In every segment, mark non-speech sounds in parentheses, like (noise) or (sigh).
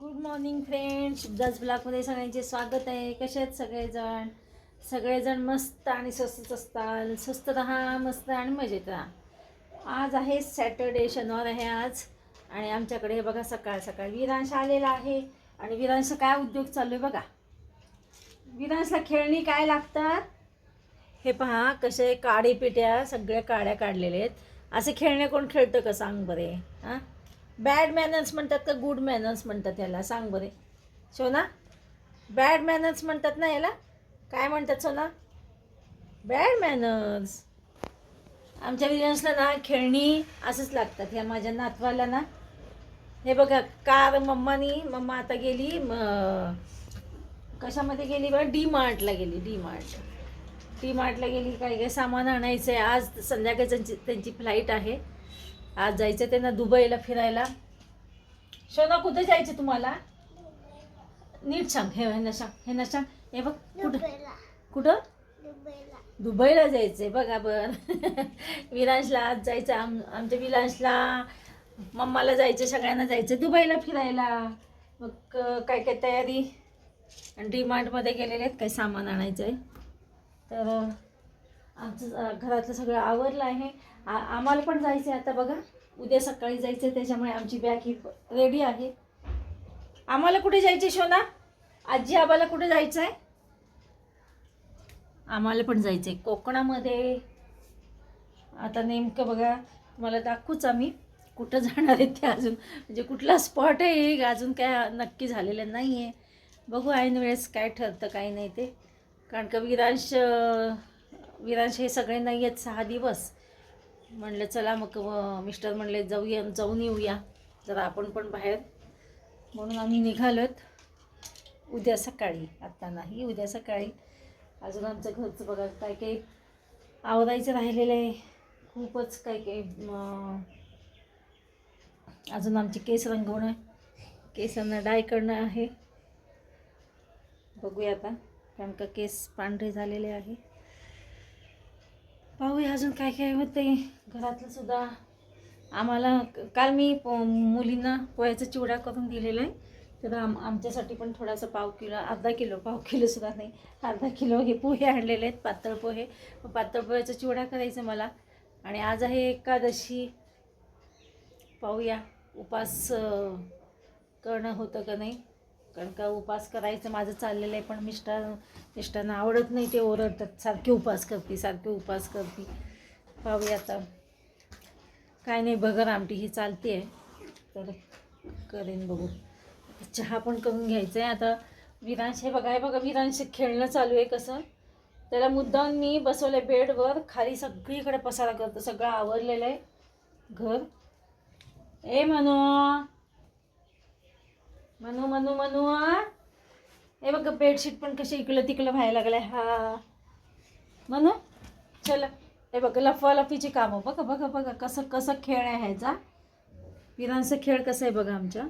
Good morning friends शुभदास ब्लॉगमध्ये सगळ्यांचे स्वागत आहे. कसे आहेत सगळेजण? सगळेजण मस्त आणि स्वस्तच असताल. स्वस्त राहा मस्त आणि मजेत राहा. आज आहे सॅटर्डे शनिवार आहे आज. आणि आमच्याकडे हे बघा सकाळ सकाळ विरांश आलेला आहे. आणि विरांश काय उद्योग चालू आहे बघा. विरांशला खेळणी काय लागतात? हे पहा कसे काडीपिट्या सगळ्या काड्या काढलेल्या आहेत. असे खेळणे कोण खेळतं का? सांग बरे. हां? बॅड मॅनर्स म्हणतात का गुड मॅनर्स म्हणतात याला? सांग बरे. सोना बॅड मॅनर्स म्हणतात ना याला? काय म्हणतात सोना? बॅड मॅनर्स आमच्या विलियन्सला ना खेळणी असंच लागतात. ह्या माझ्या नातवाला ना. हे बघा कार मम्मानी मम्मा आता गेली म कशामध्ये गेली बघा डी मार्टला गेली डी मार्ट डी मार्टला गेली काय काय सामान आणायचं आहे आज संध्याकाळी त्यांची त्यांची फ्लाईट आहे. आज जायचं त्यांना दुबईला फिरायला. शोना कुठे जायचं तुम्हाला? नीट सांग. हे हे ना सांग हे ना सांग हे बघ कुठं? कुठं? दुबईला. जायचंय. बघा बर. (laughs) विलांशला आज जायचं आम आमच्या विलांशला. मम्माला जायचं सगळ्यांना जायचं. दुबईला फिरायला. मग काय काय तयारी? आणि डी मार्टमध्ये गेलेले आहेत काही सामान आणायचं आहे तर आमचं घरातलं सगळं आवरलं आहे. आ आम्हाला पण जायचं आहे आता बघा. उद्या सकाळी जायचं आहे त्याच्यामुळे आमची बॅग ही रेडी आहे. आम्हाला कुठे जायचे शोना? आजी आबाला कुठे जायचं आहे आम्हाला पण जायचं आहे कोकणामध्ये. आता नेमकं बघा तुम्हाला दाखवूच आम्ही. कुठं जाणार आहे ते अजून? म्हणजे कुठला स्पॉट आहे अजून काय नक्की झालेलं नाही आहे बघू ऐन वेळेस काय ठरतं काय नाही ते. कारण का विरांश विरांश हे सगळे नाही आहेत सहा दिवस. म्हणलं चला मग मिस्टर म्हणले जाऊया जाऊन येऊया. जरा आपण पण बाहेर. म्हणून आम्ही निघालोत. उद्या सकाळी आत्ता नाही उद्या सकाळी. अजून आमचं घरचं बघा काय काही आवरायचं राहिलेलं आहे. खूपच काय काही अजून आमचे केस रंगवणं केसांना डाय करणं आहे. बघूया आता कारण का केस पांढरे झालेले आहे. पाहूया अजून काय काय होते घरातलं सुद्धा आम्हाला काल मी प मुलींना पोह्याचा चिवडा करून दिलेला आहे. तर आम आमच्यासाठी पण थोडासा पाव किलो अर्धा किलो पाव किलोसुद्धा नाही अर्धा किलो हे पोहे आणलेले आहेत पातळ पोहे. पातळ पोह्याचा चिवडा करायचा मला. आणि आज आहे एकादशी. पाहूया उपास करणं होतं का नाही. कारण का उपास करायचं माझं चाललेलं आहे पण मिस्टर मिस्टरांना आवडत नाही ते ओरडतात. सारखे उपास करते सारखे उपास करते. पाहूया आता. काय नाही बघर आमटी ही चालते आहे. तर करेन बघू. चहा पण करून घ्यायचं आहे आता विरांश हे बघा हे बघा विरांश खेळणं चालू आहे कसं. त्याला मुद्दाम मी बसवलं बेडवर. खाली सगळीकडे पसारा करतो. सगळं आवरलेलं आहे. घर. ए म्हणू म्हणू म्हणू म्हणू हे? बघ बेडशीट पण कशी इकडं तिकडं व्हायला लागलंय. हा. म्हणू चल. हे बघ लफवा लफीची कामं. बघा बघा बघा कसं कसं खेळ आहे ह्याचा. विरांचा खेळ कसा आहे बघा आमच्या.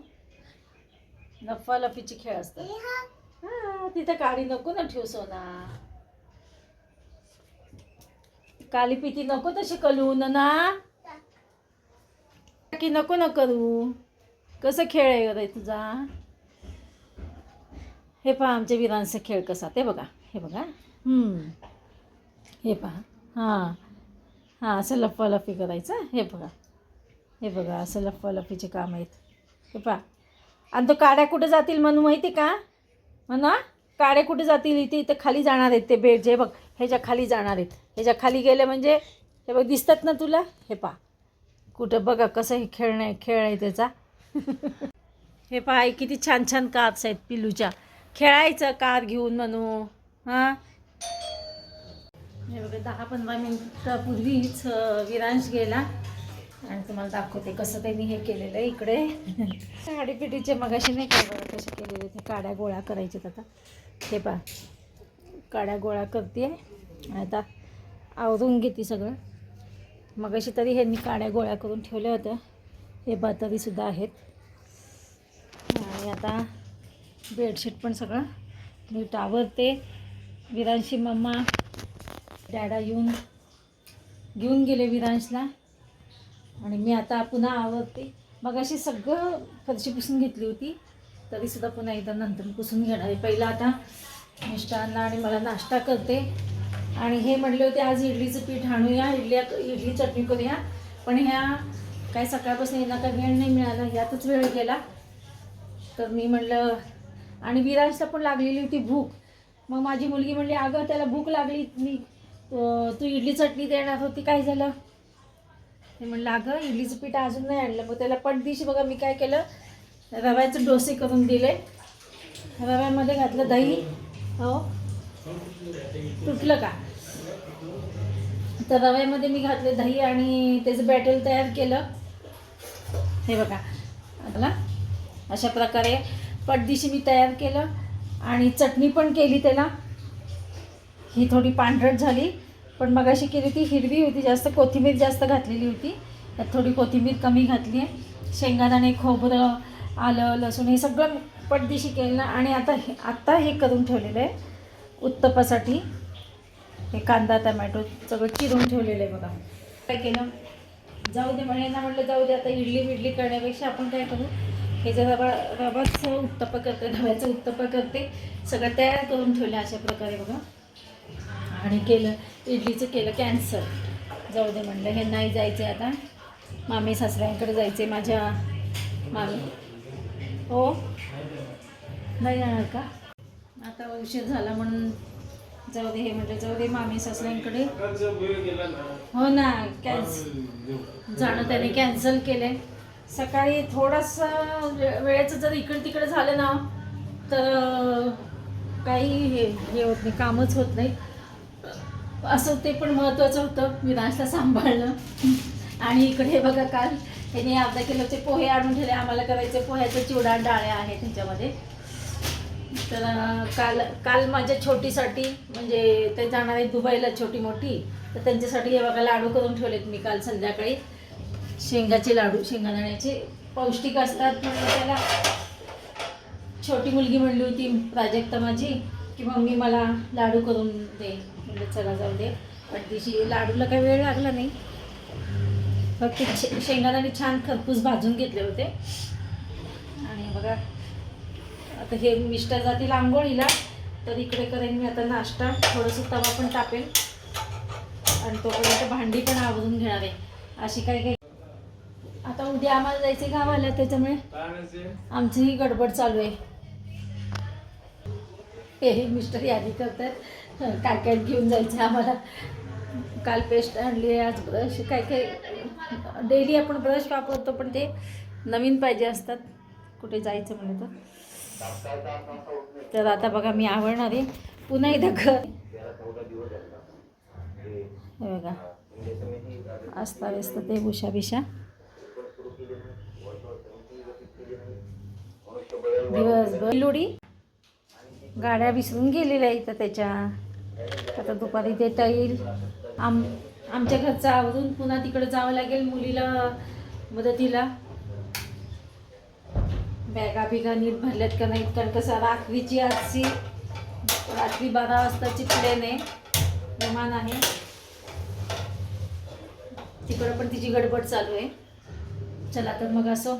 लफवा लफीची खेळ असतात हा तिथं काळी नको ना ठेव सोना. काली पिती नको तशी कलून ना की नको ना करू. कसं खेळ आहे रे तुझा? हे पहा आमच्या विरांचा खेळ कसा ते बघा हे बघा. हे पहा हां. हां असं लफालफी करायचं हे बघा. हे बघा असं लफालफीचे काम आहेत. हे पहा. आणि तो काड्या कुठे जातील म्हणून माहिती का? म्हणा काड्या कुठे जातील? इथे इथे खाली जाणार आहेत ते बेड जे बघ ह्याच्या खाली जाणार आहेत. ह्याच्या खाली गेले म्हणजे हे बघ दिसतात ना तुला? हे पहा. कुठं बघा कसं हे खेळणं खेळ आहे त्याचा. (laughs) हे पहा किती छान छान कार्स आहेत पिलूच्या. खेळायचं कार घेऊन म्हणू हां? हे बघा दहा पंधरा मिनिटापूर्वीच विरांश गेला. आणि तुम्हाला दाखवते कसं त्यांनी हे केलेलं आहे इकडे. साडीपिटीचे मगाशी नाही काय बघा कसे केलेले ते काड्या गोळा करायचे आता. हे पा काड्या गोळा करते. आता आवरून घेते सगळं. मगाशी तरी ह्यांनी काड्या गोळ्या करून ठेवल्या होत्या. हे बातरीसुद्धा आहेत. आणि आता बेडशीट पण सगळं. नीट आवरते विरांशी मम्मा डॅडा येऊन घेऊन गेले विरांशला. आणि मी आता पुन्हा आवरते. मग अशी सगळं फरशी पुसून घेतली होती. तरीसुद्धा पुन्हा एकदा नंतर पुसून घेणार आहे. पहिला आता मिष्टांना आणि मला नाश्ता करते. आणि हे म्हटले होते आज इडलीचं पीठ आणूया. इडली इडली चटणी करूया. पण ह्या काय सकाळपासून यांना का वेळ नाही मिळाला. यातच वेळ गेला. तर मी म्हणलं आणि विराजला पण लागलेली होती भूक. मग माझी मुलगी म्हणली अगं त्याला भूक लागली मी तू इडली चटणी देणार होती काय झालं? ते म्हणलं अगं इडलीचं पीठ अजून नाही आणलं. मग त्याला पटदिशी बघा मी काय केलं रव्याचे डोसे करून दिले. रव्यामध्ये घातलं दही हो. तुटलं का? तर रव्यामध्ये मी घातले दही आणि त्याचं बॅटल तयार केलं. हे बघा आपला अशा प्रकारे पटदिशी मी तयार केलं आणि चटणी पण केली त्याला. ही थोडी पांढरट झाली पण मगाशी केली ती हिरवी होती जास्त कोथिंबीर जास्त घातलेली होती. त्यात थोडी कोथिंबीर कमी घातली आहे. शेंगादाणे खोबरं आलं लसूण हे सगळं पटदिशी केलं आणि आता हे आत्ता हे करून ठेवलेलं आहे उत्तपासाठी हे कांदा टमॅटो सगळं चिरून ठेवलेलं आहे बघा. काय केलं? जाऊ दे म्हणे ना म्हटलं जाऊ दे आता इडली बिडली करण्यापेक्षा आपण काय करू? हे जर रवा रवाचं उत्तप्पा करते रव्याचं उत्तप्पा करते सगळं तयार करून ठेवलं अशा प्रकारे बघा. आणि केलं इडलीचं केलं कॅन्सल जाऊ दे म्हणलं हे नाही जायचं आता. मामी सासऱ्यांकडे जायचे माझ्या मामी. हो? नाही जाणार का? आता उशीर झाला म्हणून जाऊ दे हे म्हटलं जाऊ दे मामी सासऱ्यांकडे. हो ना कॅन्स जाणं त्याने कॅन्सल केले सकाळी थोडंसं वे- वेळेचं जर इकडे तिकडे झालं ना तर काही हे हे होत नाही कामच होत नाही. असं ते पण महत्त्वाचं होतं विनाशला सांभाळणं आणि इकडे हे बघा काल त्याने अर्धा किलोचे पोहे आणून ठेवले. आम्हाला करायचे पोह्याचे चिवडा डाळ्या आहेत त्याच्यामध्ये तर काल काल माझ्या छोटीसाठी म्हणजे ते जाणार आहे दुबईला छोटी मोठी तर त्यांच्यासाठी हे बघा लाडू करून ठेवलेत मी काल संध्याकाळी. शेंगाचे लाडू शेंगादाण्याचे पौष्टिक असतात म्हणून त्याला छोटी मुलगी म्हणली होती प्राजक्ता माझी की मम्मी मला लाडू करून दे. म्हणजे चला जाऊ दे. पण तिची लाडूला काही वेळ लागला नाही. फक्त शे शेंगादाणे छान खरपूस भाजून घेतले होते. आणि बघा आता हे मिस्टर जातील आंघोळीला तर इकडे करेन मी आता नाश्ता. थोडंसं तवा पण टापेल आणि तोपर्यंत भांडी पण आवरून घेणार आहे. अशी काय काय आता उद्या आम्हाला जायचे गावाला त्याच्यामुळे आमची ही गडबड चालू आहे. हे मिस्टर यादी करतात. काय काय घेऊन जायचं आम्हाला. काल पेस्ट आणली आहे आज ब्रश काय काय डेली आपण ब्रश वापरतो पण ते नवीन पाहिजे असतात. कुठे जायचं म्हणलं तर. तर आता बघा मी आवडणार आहे. पुन्हा एकदा घर. हे बघा. असता व्यस्त ते बुशा बिशा दिवसभर लोडी. गाड्या विसरून गेलेल्या इथं त्याच्या. आता दुपारी देता येईल आम आमच्या घरचं आवरून पुन्हा तिकडे जावं लागेल मुलीला मदतीला. बॅगा बिगा नीट भरल्यात का नाहीत? कारण कसं रात्रीची आजची रात्री बारा वाजताची प्लेन आहे. विमान आहे. तिकडं पण तिची गडबड चालू आहे. चला तर मग असो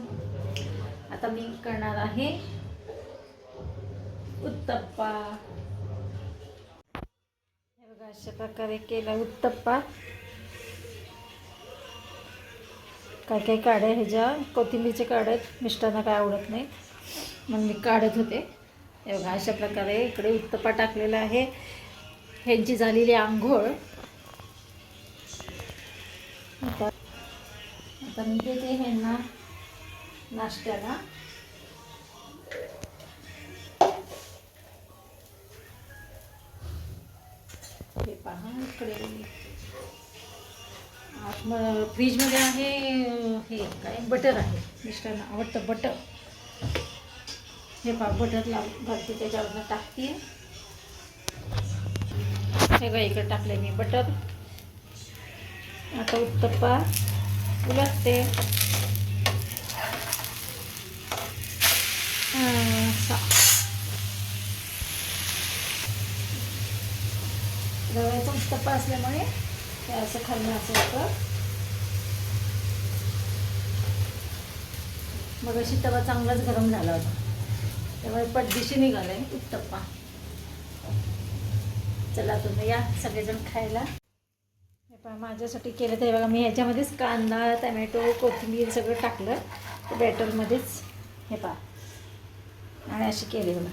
आता मी करणार आहे उत्तप्पा. हे बघा अशा प्रकारे केला उत्तप्पा. काय काय काड्या ह्याच्या? कोथिंबीरचे काढत मिस्टरांना काय आवडत नाही. मग मी काढत होते. हे बघा अशा प्रकारे इकडे उत्तप्पा टाकलेला आहे. ह्यांची झालेली आंघोळ. आता मी देते ह्यांना नाश्त्याला हे पहा इकडे. मग फ्रीजमध्ये आहे हे काय बटर आहे. मिस्टरांना आवडतं बटर. हे पहा बटर लाव घालते त्याच्यावरनं टाकते. हे बघा इकडे टाकलं मी बटर. आता उत्तप्पा. उलटते. अं, उत्तप्पा असल्यामुळे ते असं खाल्लं असं होतं. मग अशी तवा चांगलाच गरम झाला होता. त्यामुळे पटदिशी निघाला आहे उत्तप्पा. चला तुम्ही या सगळेजण खायला. माझ्यासाठी केलं तर बघा मी ह्याच्यामध्येच कांदा टमॅटो कोथिंबीर सगळं टाकलं. बॅटरमध्येच हे पा आणि अशी केली बघा.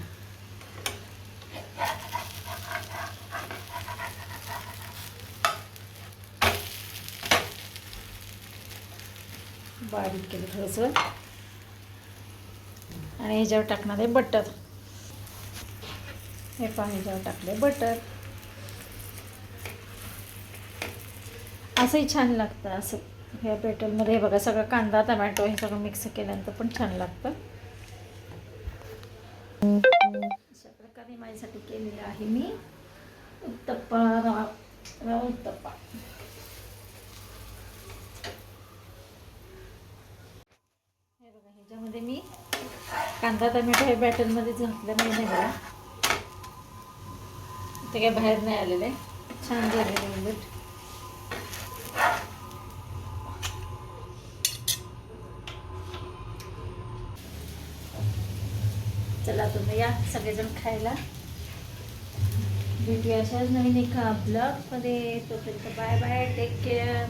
बारीक केलं थोडंसं. आणि ह्याच्यावर टाकणार आहे बटर. हे पहा ह्याच्यावर टाकले बटर. असंही छान लागतं असं. ह्या पेटलमध्ये हे बघा सगळं कांदा टमॅटो हे सगळं मिक्स केल्यानंतर पण छान लागतं. अशा प्रकारे माझ्यासाठी केलेलं आहे मी. उत्तप्पा रवा रवा उत्तप्पा. हे बघा ह्याच्यामध्ये मी कांदा टमॅटो हे बॅटरमध्ये झाकलं नाही नाही बघा. ते काय बाहेर नाही आलेलं आहे. छान झालेले उलट चला तुम्ही या सगळेजण खायला. भेटूया अशाच नवीन एका ब्लॉगमध्ये तोपर्यंत बाय बाय टेक केअर